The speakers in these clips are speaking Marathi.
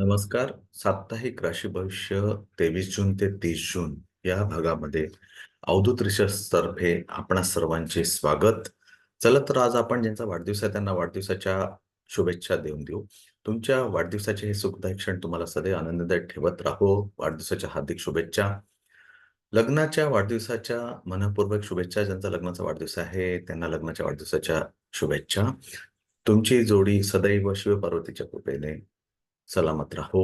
नमस्कार. साप्ताहिक राशी भविष्य 23 जून ते तीस जून या भागामध्ये अवधूत रिसर्चतर्फे आपणा सर्वांचे स्वागत. चला तर आज आपण ज्यांचा वाढदिवस आहे त्यांना वाढदिवसाच्या शुभेच्छा देऊन देऊ. तुमच्या वाढदिवसाचे हे सुखदायक क्षण तुम्हाला सदैव आनंददायक ठेवत राहो. वाढदिवसाच्या हार्दिक शुभेच्छा. लग्नाच्या वाढदिवसाच्या मनःपूर्वक शुभेच्छा. ज्यांचा लग्नाचा वाढदिवस आहे त्यांना लग्नाच्या वाढदिवसाच्या शुभेच्छा. तुमची जोडी सदैव शिवपार्वतीच्या कृपेने सलामत राहो.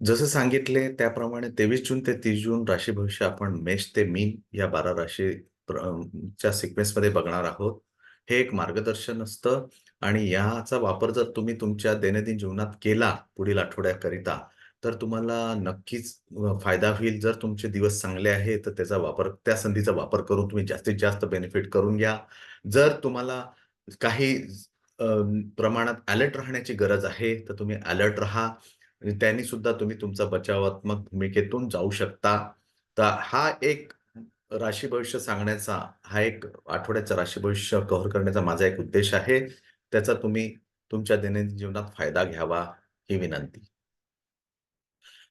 जसं सांगितले त्याप्रमाणे 23 जून ते तीस जून राशी भविष्य आपण मेष ते मीन या 12 राशी च्या सिक्वेन्समध्ये बघणार आहोत. हे एक मार्गदर्शन असतं आणि याचा वापर जर तुम्ही तुमच्या दैनंदिन जीवनात केला पुढील आठवड्याकरिता, तर तुम्हाला नक्कीच फायदा होईल. जर तुमचे दिवस चांगले आहे, तर त्याचा वापर त्या संधीचा वापर करून तुम्ही जास्तीत जास्त बेनिफिट करून घ्या. जर तुम्हाला काही प्रमाणात अलर्ट राहण्याची गरज आहे, तर तुम्ही अलर्ट राहा. त्यांनी सुद्धा तुम्ही तुमचा बचावात्मक भूमिकेतून जाऊ शकता. तर हा एक राशी भविष्य सांगण्याचा, हा एक आठवड्याचा राशी भविष्य कव्हर करण्याचा माझा एक उद्देश आहे. त्याचा तुम्ही तुमच्या दैनंदिन जीवनात फायदा घ्यावा, ही विनंती.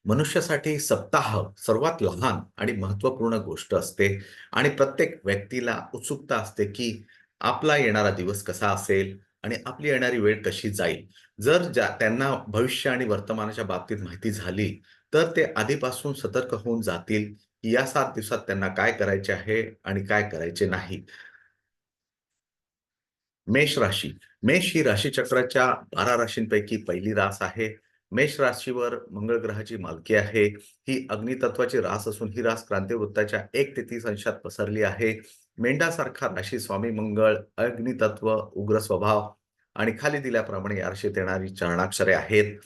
मनुष्यासाठी सप्ताह सर्वात लहान आणि महत्त्वपूर्ण गोष्ट असते आणि प्रत्येक व्यक्तीला उत्सुकता असते, की आपला येणारा दिवस कसा असेल आणि आपली येणारी वेळ कशी जाईल. जर ज्या त्यांना भविष्य आणि वर्तमानाच्या बाबतीत माहिती झाली, तर ते आधीपासून सतर्क होऊन जातील, की या सात दिवसात त्यांना काय करायचे आहे आणि काय करायचे नाही. मेष राशी. मेष ही राशीचक्राच्या 12 राशींपैकी पहिली रास आहे. मेष राशीवर मंगळ ग्रहाची मालकी आहे. ही अग्नितत्वाची रास असून ही रास क्रांतीवृत्ताच्या एक ते तीस अंशात पसरली आहे. मेंढासारखा राशी स्वामी मंगळ, अग्नितत्व, उग्र स्वभाव आणि खाली दिल्याप्रमाणे आरशीत येणारी चरणाक्षरे आहेत.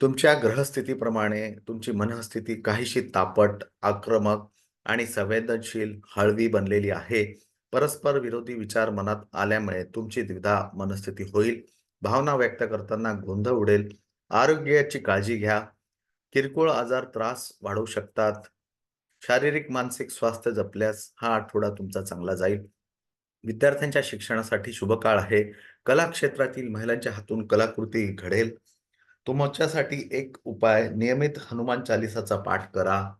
तुमच्या ग्रहस्थितीप्रमाणे तुमची मनःस्थिती काहीशी तापट, आक्रमक आणि संवेदनशील, हळवी बनलेली आहे. परस्पर विरोधी विचार मनात आल्यामुळे तुमची द्विधा मनस्थिती होईल. भावना व्यक्त करताना गोंधळ उडेल. आरोग्याची काळजी घ्या. किरकोळ आजार त्रास वाढवू शकतात. शारीरिक, मानसिक स्वास्थ्य जपल्यास हा आठवडा तुमचा चांगला जाईल. विद्यार्थ्यांच्या शिक्षणासाठी शुभ काळ आहे. कला क्षेत्रातील महिलांच्या हातून कलाकृती घडेल. तुमच्यासाठी एक उपाय नियमित हनुमान चालिसाचा पाठ करा.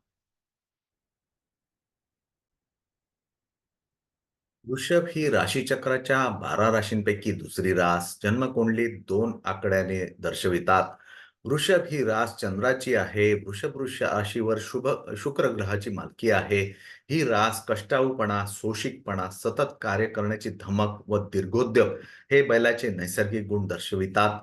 वृषभ ही राशीचक्राच्या 12 राशींपैकी दुसरी रास. जन्मकुंडलीत दोन आकड्याने दर्शवितात. वृषभ ही रास चंद्राची आहे. वृषभ वृष राशीवर शुभ शुक्र ग्रहाची मालकी आहे. ही रास कष्टाळूपणा, सोशिकपणा, सतत कार्य करण्याची धमक व दीर्घोद्योग हे बैलाचे नैसर्गिक गुण दर्शवितात.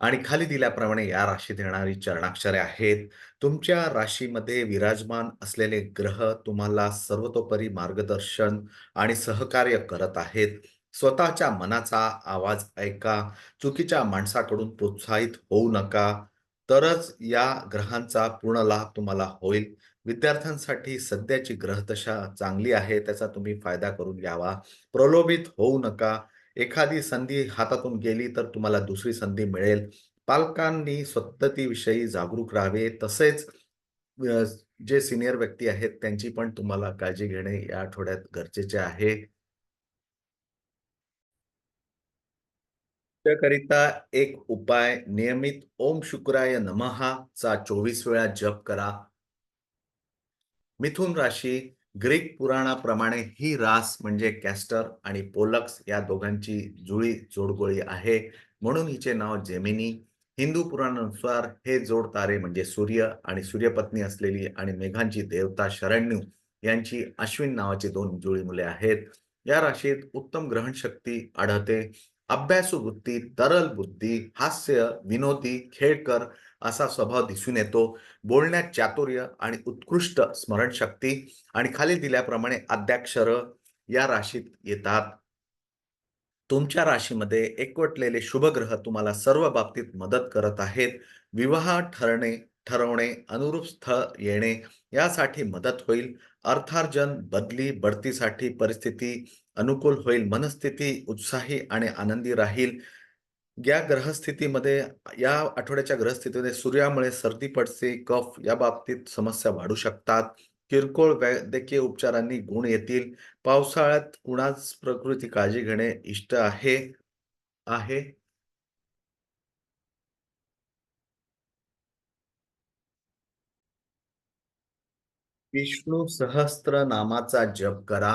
आणि खाली दिल्याप्रमाणे या राशीत येणारी चरणाक्षरे आहेत. तुमच्या राशीमध्ये विराजमान असलेले ग्रह तुम्हाला सर्वतोपरी मार्गदर्शन आणि सहकार्य करत आहेत. स्वतःच्या मनाचा आवाज ऐका. चुकीच्या माणसाकडून प्रोत्साहित होऊ नका. तरच या ग्रहांचा पूर्ण लाभ तुम्हाला होईल. विद्यार्थ्यांसाठी सध्याची ग्रहदशा चांगली आहे. त्याचा तुम्ही फायदा करून घ्यावा. प्रलोभित होऊ नका. एखादी संधी हातातून गेली तर तुम्हाला दुसरी संधी मिळेल. पालकांनी स्वतःविषयी जागरूक राहावे. तसेच जे सिनियर व्यक्ती आहेत त्यांची पण तुम्हाला काळजी घेणे या आठवड्यात गरजेचे आहे. त्याकरिता एक उपाय नियमित ओम शुक्राय नमहा चा 24 वेळा जप करा. मिथुन राशी ग्रीक पुराणाप्रमाणे ही रास म्हणजे कॅस्टर आणि पोलक्स या दोघांची जुळी जोडगोळी आहे. म्हणून हिचे नाव जेमिनी. हिंदू पुराणानुसार हे जोड तारे म्हणजे सूर्य आणि सूर्यपत्नी असलेली आणि मेघांची देवता शरण्यू यांची अश्विन नावाची दोन जुळी मुले आहेत. या राशीत उत्तम ग्रहण शक्ती आढळते. अभ्यासू वृत्ती, तरल बुद्धी, हास्य, विनोदी, खेळकर असा स्वभाव दिसून येतो. बोलण्यात चातुर्य आणि उत्कृष्ट स्मरणशक्ती आणि खाली दिल्याप्रमाणे आद्याक्षर या राशीत येतात. तुमच्या राशीमध्ये एकवटलेले शुभग्रह तुम्हाला सर्व बाबतीत मदत करत आहेत. विवाह ठरणे ठरवणे, अनुरूप स्थळ येणे यासाठी मदत होईल. अर्थार्जन, बदली, बढतीसाठी परिस्थिती अनुकूल होईल मनस्थिती उत्साही आणि आनंदी राहील. या ग्रहस्थितीमध्ये या आठवड्याच्या ग्रहस्थितीमध्ये सूर्यामुळे सर्दी पडसे कफ या बाबतीत समस्या वाढू शकतात. किरकोळ वैद्यकीय उपचारांनी गुण येतील. पावसाळ्यात कुणाच प्रकृती काळजी घेणे इष्ट आहे आहे. विष्णू सहस्त्र नामाचा जप करा.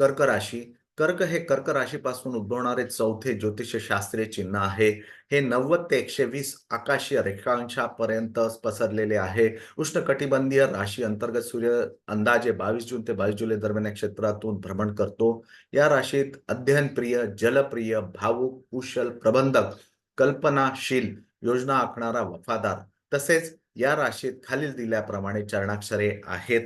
कर्क राशी. कर्क हे कर्क राशीपासून उद्भवणारे चौथे ज्योतिषशास्त्रीय चिन्ह आहे. हे नव्वद ते एकशे वीस आकाशीय रेखांशापर्यंत पसरलेले आहे. उष्णकटिबंधीय राशी अंतर्गत सूर्य अंदाजे बावीस जून ते बावीस जुलै दरम्यान या क्षेत्रातून भ्रमण करतो. या राशीत अध्ययनप्रिय जलप्रिय भावुक कुशल प्रबंधक कल्पनाशील योजना आखणारा वफादार तसेच या राशीत खालील दिल्याप्रमाणे चरणाक्षरे आहेत.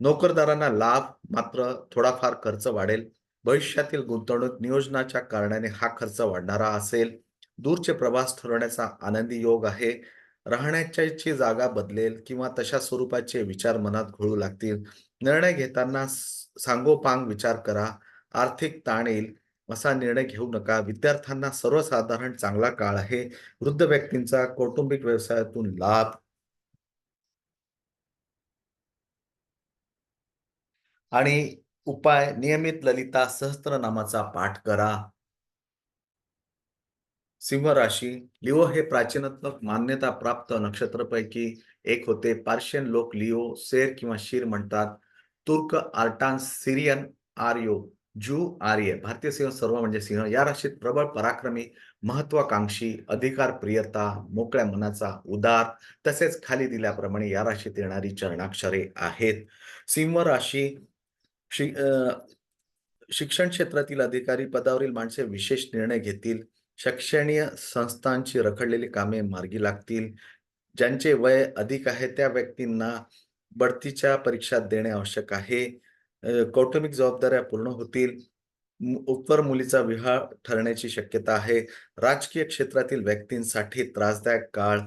नोकरदारांना लाभ मात्र थोडाफार खर्च वाढेल. भविष्यातील गुंतवणूक नियोजनाच्या कारणाने हा खर्च वाढणारा असेल. दूरचे प्रवास ठरवण्याचा आनंदी योग आहे. राहण्याची जागा बदलेल किंवा तशा स्वरूपाचे विचार मनात घोळू लागतील. निर्णय घेताना सांगोपांग विचार करा. आर्थिक ताण येईल. असा निर्णय घेऊ नका. विद्यार्थ्यांना सर्वसाधारण चांगला काळ आहे. वृद्ध व्यक्तींचा कौटुंबिक व्यवसायातून लाभ आणि उपाय नियमित ललिता सहस्त्रनामाचा पाठ करा. सिंह राशी लिओ हे प्राचीनात्मक मान्यता प्राप्त नक्षत्रपैकी एक होते. पार्शियन लोक लिओ सेर किंवा शीर म्हणतात. तुर्क आर्टान सिरियन आर्यो जू आर्य. भारतीय सिंह सर्व म्हणजे सिंह. या राशीत प्रबळ पराक्रमी महत्वाकांक्षी अधिकार प्रियता मोकळ्या मनाचा उदार तसेच खाली दिल्याप्रमाणे या राशीत येणारी चरणाक्षरे आहेत. सिंह राशी शिक्षण क्षेत्रातील अधिकारी पदावरील माणसे विशेष निर्णय घेतील. शैक्षणीय संस्थांची रखडलेली कामे मार्गी लागतील. ज्यांचे वय अधिक आहे त्या व्यक्तींना बढतीच्या परीक्षा देणे आवश्यक आहे. कौटुंबिक जबाबदाऱ्या पूर्ण होतील. उपवर मुलीचा विवाह ठरण्याची शक्यता आहे. राजकीय क्षेत्रातील व्यक्तींसाठी त्रासदायक काळ.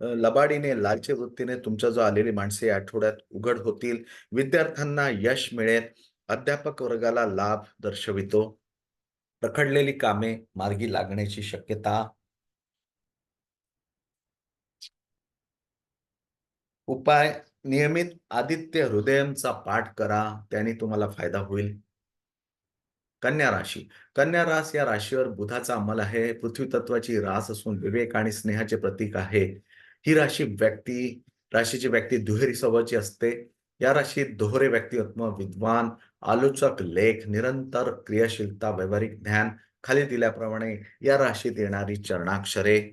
लबाडीने लालची वृत्तीने तुमच्या जो आलेली माणसे आठवड्यात उघड होतील. विद्यार्थ्यांना यश मिळेल. अध्यापक वर्गाला लाभ दर्शवितो. रखडलेली कामे मार्गी लागण्याची शक्यता. उपाय नियमित आदित्य हृदयमचा पाठ करा. त्याने तुम्हाला फायदा होईल. कन्या राशी. कन्या रास या राशीवर बुधाचा अंमल आहे. पृथ्वी तत्वाची रास असून विवेक आणि स्नेहाचे प्रतीक आहे. ही राशी व्यक्ती राशीची व्यक्ती दुहेरी स्वभावाची असते. या राशीत दोहरे व्यक्तिमत्व विद्वान आलोचक लेख निरंतर क्रियाशीलता व्यावहारिक ज्ञान खाली दिल्याप्रमाणे या राशीत येणारी चरणाक्षरे.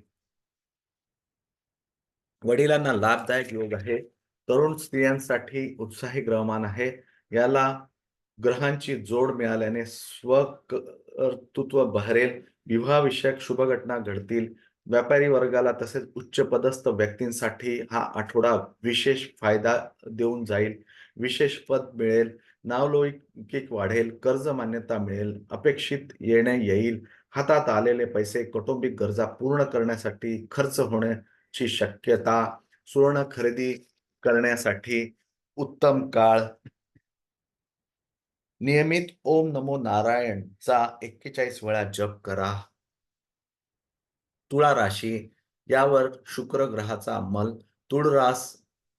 वडिलांना लाभदायक योग आहे. तरुण स्त्रियांसाठी उत्साही ग्रहमान आहे. याला ग्रहांची जोड मिळाल्याने स्वकर्तृत्व बहरेल. विवाहविषयक शुभ घटना घडतील. व्यापारी वर्गाला तसेच उच्च पदस्थ व्यक्तींसाठी हा आठवडा विशेष फायदा देऊन जाईल. विशेष पद मिळेल नावलौकिक वाढेल कर्ज मान्यता मिळेल अपेक्षित येणे येईल हातात आलेले पैसे कौटुंबिक गरजा पूर्ण करण्यासाठी खर्च होण्याची शक्यता सुवर्ण खरेदी करण्यासाठी उत्तम काळ. नियमित ओम नमो नारायणचा एक्केचाळीस वेळा जप करा. तुळा राशी यावर शुक्र ग्रहाचा अंमल तुळ रास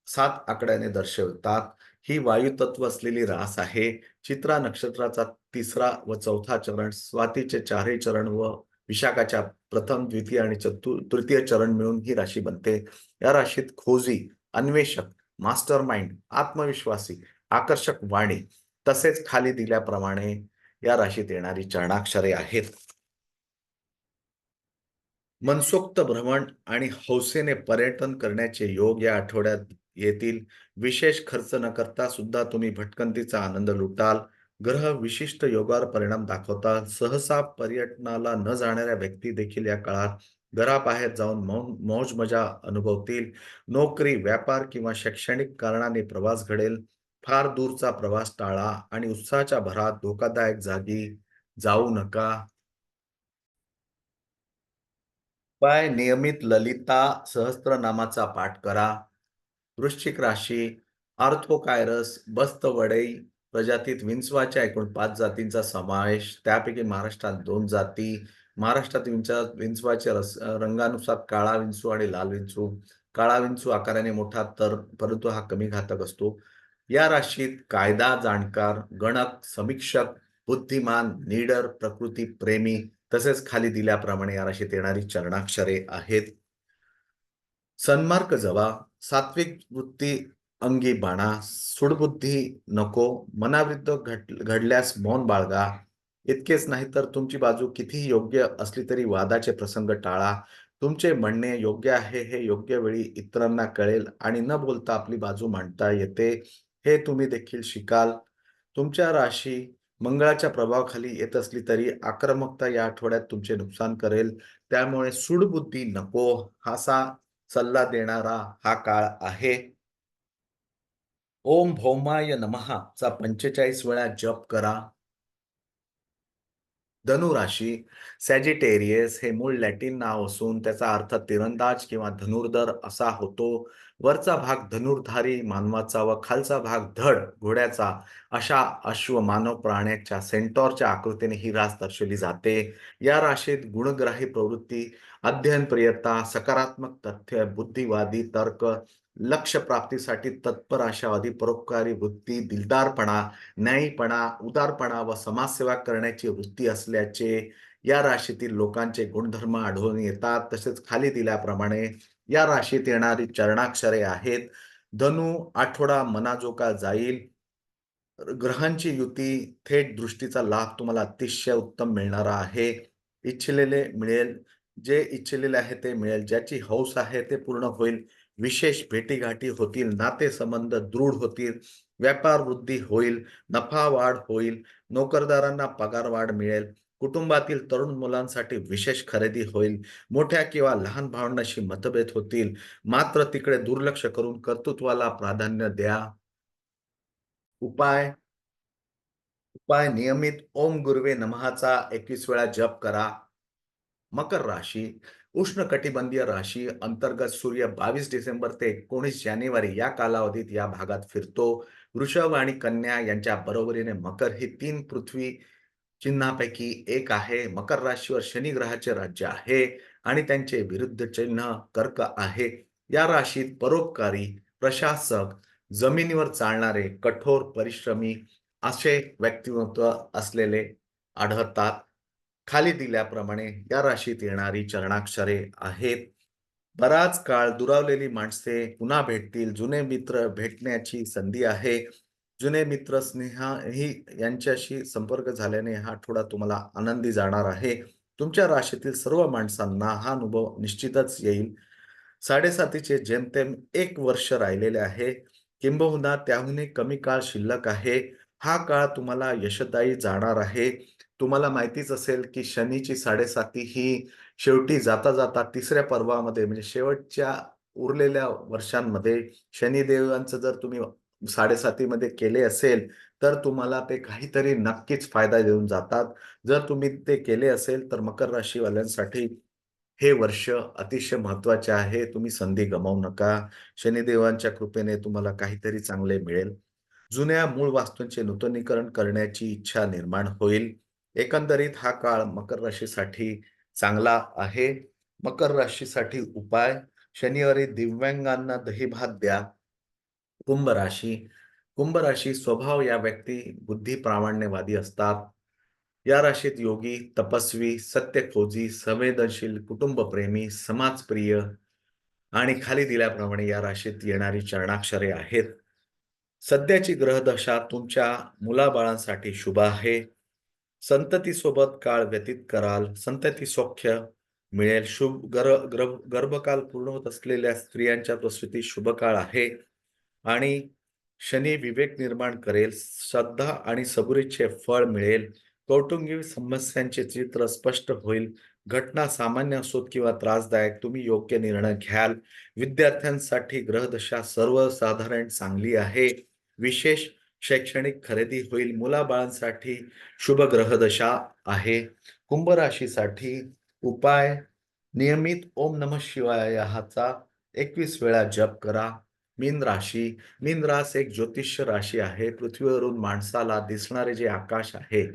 सात आकड्याने दर्शवतात. ही वायू तत्व असलेली रास आहे. चित्रा नक्षत्राचा तिसरा व चौथा चरण स्वातीचे चारही चरण व विशाखाच्या प्रथम द्वितीय आणि चतुर तृतीय चरण मिळून ही राशी बनते. या राशीत खोजी अन्वेषक मास्टर माइंड आत्मविश्वासी आकर्षक वाणी तसेच खाली दिल्याप्रमाणे या राशीत येणारी चरणाक्षरे आहेत. मनसोक्त भ्रमण आणि हौसेने पर्यटन करण्याचे योग या आठवड्यात येतील. विशेष खर्च न करता सुद्धा तुम्ही भटकंतीचा आनंद लुटाल. ग्रह विशिष्ट योगावर परिणाम दाखवतात सहसा पर्यटनाला न जाणाऱ्या व्यक्ती देखील या काळात घराबाहेर जाऊन मौज मजा अनुभवतील. नोकरी व्यापार किंवा शैक्षणिक कारणाने प्रवास घडेल. फार दूरचा प्रवास टाळा आणि उत्साहाच्या भरात धोकादायक जागी जाऊ नका. उपाय नियमित ललिता सहस्त्रनामाचा पाठ करा. वृश्चिक राशी आर्थोकायरस बस्तवडई प्रजातीत विंचवाच्या एकूण पाच जातींचा समावेश त्यापैकी महाराष्ट्रात दोन जाती महाराष्ट्रात विंचा विंचवाच्या रस रंगानुसार काळा विंचू आणि लाल विंचू. काळा विंचू आकाराने मोठा तर परंतु हा कमी घातक असतो. या राशीत कायदा जाणकार गणक समीक्षक बुद्धिमान निडर प्रकृती प्रेमी तसेच खाली दिल्याप्रमाणे या राशीत येणारी चरणाक्षरे आहेत सन्मार्क जवा सात्विक वृत्ती अंगी बाणा, सुडबुद्धी नको, मनाविरुद्ध घड घडल्यास मौन बाळगा. इतकेच नाही तर तुमची बाजू कितीही योग्य असली तरी वादाचे प्रसंग टाळा. तुमचे म्हणणे योग्य आहे हे योग्य वेळी इतरांना कळेल आणि न बोलता आपली बाजू मांडता येते, हे तुम्ही देखील शिकाल. तुमच्या राशी मंगळाच्या प्रभावाखाली येत असली तरी आक्रमकता या आठवड्यात तुमचे नुकसान करेल. त्यामुळे सुडबुद्धी नको, असा सल्ला देणारा हा काळ आहे. ओम भौमाय नमः चा 45 वेळा जप करा. धनु राशी सॅजिटेरियस हे मूळ लॅटिन नाव असून त्याचा अर्थ तिरंदाज किंवा धनुर्धर असा होतो. वरचा भाग धनुर्धारी मानवाचा व खालचा भाग धड घोड्याचा अशा अश्व मानव प्राण्याच्या सेंटॉरच्या आकृतीने ही रास दर्शवली जाते. या राशीत गुणग्राही प्रवृत्ती, अध्ययनप्रियता, सकारात्मक तथ्य, बुद्धिवादी तर्क, लक्ष्य प्राप्तीसाठी तत्पर आशावादी, परोपकारी वृत्ती, दिलदारपणा, न्यायीपणा, उदारपणा व समाजसेवा करण्याची वृत्ती असल्याचे या राशीतील लोकांचे गुणधर्म आढळून येतात. तसेच खाली दिल्याप्रमाणे या राशीत येणारी चरणाक्षरे आहेत. धनु आठवडा मनाजोका जाईल. ग्रहांची युती, थेट दृष्टीचा लाभ तुम्हाला अतिशय उत्तम मिळणारा आहे. इच्छिलेले मिळेल. जे इच्छिलेले आहे ते मिळेल. ज्याची हौस आहे ते पूर्ण होईल. विशेष भेटीगाठी होतील. नातेसंबंध दृढ होतील. व्यापार वृद्धी होईल. नफा वाढ होईल. नोकरदारांना पगार वाढ मिळेल. कुटुंबातील तरुण मुलांसाठी विशेष खरेदी होईल. मोठ्या किंवा लहान भावंडाशी मतभेद होतील. मात्र तिकडे दुर्लक्ष करून कर्तृत्वाला प्राधान्य द्या. उपाय उपाय नियमित ओम गुरुवे नमहाचा एकवीस वेळा जप करा. मकर राशी उष्ण कटिबंधीय राशी अंतर्गत सूर्य 22 डिसेंबर ते 19 जानेवारी या कालावधीत या भागात फिरतो. वृषभ आणि कन्या यांच्या बरोबरीने मकर ही तीन पृथ्वी चिन्हापैकी एक आहे. मकर राशीवर शनी ग्रहाचे राज्य आहे आणि त्यांचे विरुद्ध चिन्ह कर्क आहे. या राशीत परोपकारी, प्रशासक, जमिनीवर चालणारे, कठोर परिश्रमी असे व्यक्तिमत्व असलेले आढळतात. खाली दिल्याप्रमाणे या राशीत येणारी चरणाक्षरे आहेत. बराच काळ दुरावलेली माणसे पुन्हा भेटतील. जुने मित्र भेटण्याची संधी आहे. जुने मित्र स्नेही यांच्याशी संपर्क झाल्याने हा आठवडा तुम्हाला आनंदी जाणार आहे. तुमच्या राशीतील सर्व माणसांना हा अनुभव निश्चितच येईल. साडेसातीचे जेमतेम एक वर्ष राहिलेले आहे. किंबहुना त्याहूनही कमी काळ शिल्लक आहे. हा काळ तुम्हाला यशदायी जाणार आहे. तुम्हाला माहितीच असेल की शनीची साडेसाती ही शेवटी जाता जाता तिसऱ्या पर्वामध्ये म्हणजे शेवटच्या उरलेल्या वर्षांमध्ये शनिदेवांचं जर तुम्ही साडेसातीमध्ये केले असेल तर तुम्हाला ते काहीतरी नक्कीच फायदा देऊन जातात. जर तुम्ही ते केले असेल तर मकर राशीवाल्यांसाठी हे वर्ष अतिशय महत्त्वाचे आहे. तुम्ही संधी गमावू नका. शनिदेवांच्या कृपेने तुम्हाला काहीतरी चांगले मिळेल. जुन्या मूळ वास्तूंचे नूतनीकरण करण्याची इच्छा निर्माण होईल. एकंदरीत हा काळ मकर राशीसाठी चांगला आहे. मकर राशीसाठी उपाय शनिवारी दिव्यांगांना दहीभात द्या. कुंभ राशी कुंभ राशी स्वभाव या व्यक्ती बुद्धी प्रामाण्यवादी असतात. या राशीत योगी, तपस्वी, सत्यखोजी, संवेदनशील, कुटुंबप्रेमी, समाजप्रिय आणि खाली दिल्याप्रमाणे या राशीत येणारी चरणाक्षरे आहेत. सध्याची ग्रहदशा तुमच्या मुलाबाळांसाठी शुभ आहे. संततीसोबत काळ व्यतीत कराल. संतती सौख्य मिळेल. शुभ गर्भ गर्भकाल पूर्ण होत असलेल्या स्त्रियांच्या प्रसूती शुभ काळ आहे आणि शनी विवेक निर्माण करेल. श्रद्धा आणि सबुरीचे फळ मिळेल. कौटुंबिक समस्यांचे चित्र स्पष्ट होईल. घटना सामान्य असोत किंवा त्रासदायक तुम्ही योग्य निर्णय घ्याल. विद्यार्थ्यांसाठी ग्रहदशा सर्वसाधारण चांगली आहे. विशेष शैक्षणिक खरेदी होईल. मुलाबाळांसाठी शुभ ग्रहदशा आहे. कुंभ राशीसाठी उपाय नियमित ओम नमः शिवायाचा 21 वेळा जप करा. मीन राशी मीन रास एक ज्योतिष्य राशी आहे. पृथ्वीवरून माणसाला दिसणारे जे आकाश आहे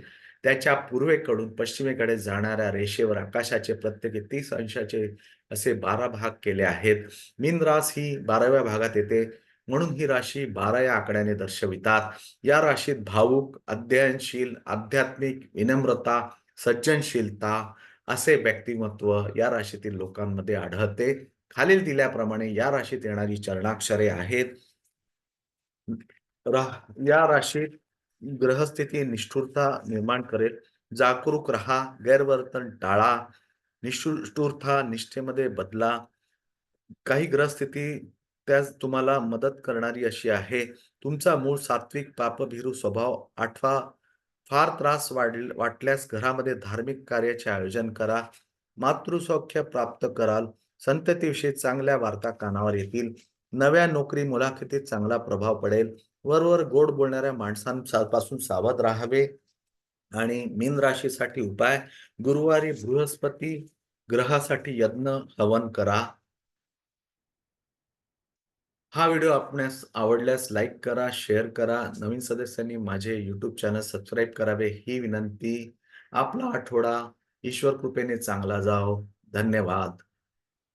त्याच्या पूर्वेकडून पश्चिमेकडे जाणाऱ्या रेषेवर आकाशाचे प्रत्येकी तीस अंशाचे असे 12 भाग केले आहेत. मीन रास ही 12व्या भागात येते. म्हणून ही राशी 12 या आकड्याने दर्शवितात. या राशीत भावुक, अध्ययनशील, आध्यात्मिक, विनम्रता, सज्जनशीलता असे व्यक्तिमत्व या राशीतील लोकांमध्ये आढळते. खालील दिल्याप्रमाणे या राशीत येणारी चरणाक्षरे आहेत. रा या राशीत ग्रहस्थिती निष्ठुरता निर्माण करेल. जागरूक राहा, गैरवर्तन टाळा, निष्ठुरता निष्ठेमध्ये बदला. काही ग्रहस्थिती त्याच तुम्हाला मदत करणारी अशी आहे. तुमचा मूळ सात्विक पापभिरू स्वभाव आठवा. फार त्रास वाढ वाटल्यास घरामध्ये धार्मिक कार्याचे आयोजन करा. मातृसौख्य प्राप्त कराल. संततीविषयी चांगल्या वार्ता कानावर येतील. नव्या नोकरी मुलाखतीत चांगला प्रभाव पडेल. वरवर गोड बोलणाऱ्या माणसांपासून सावध राहावे. आणि मीन राशीसाठी उपाय गुरुवारी बृहस्पती ग्रहासाठी यज्ञ हवन करा. हा व्हिडिओ आपणास आवडल्यास लाईक करा, शेअर करा. नवीन सदस्यांनी माझे यूट्यूब चॅनल सबस्क्राईब करावे ही विनंती. आपला आठवडा ईश्वर कृपेने चांगला जाओ धन्यवाद.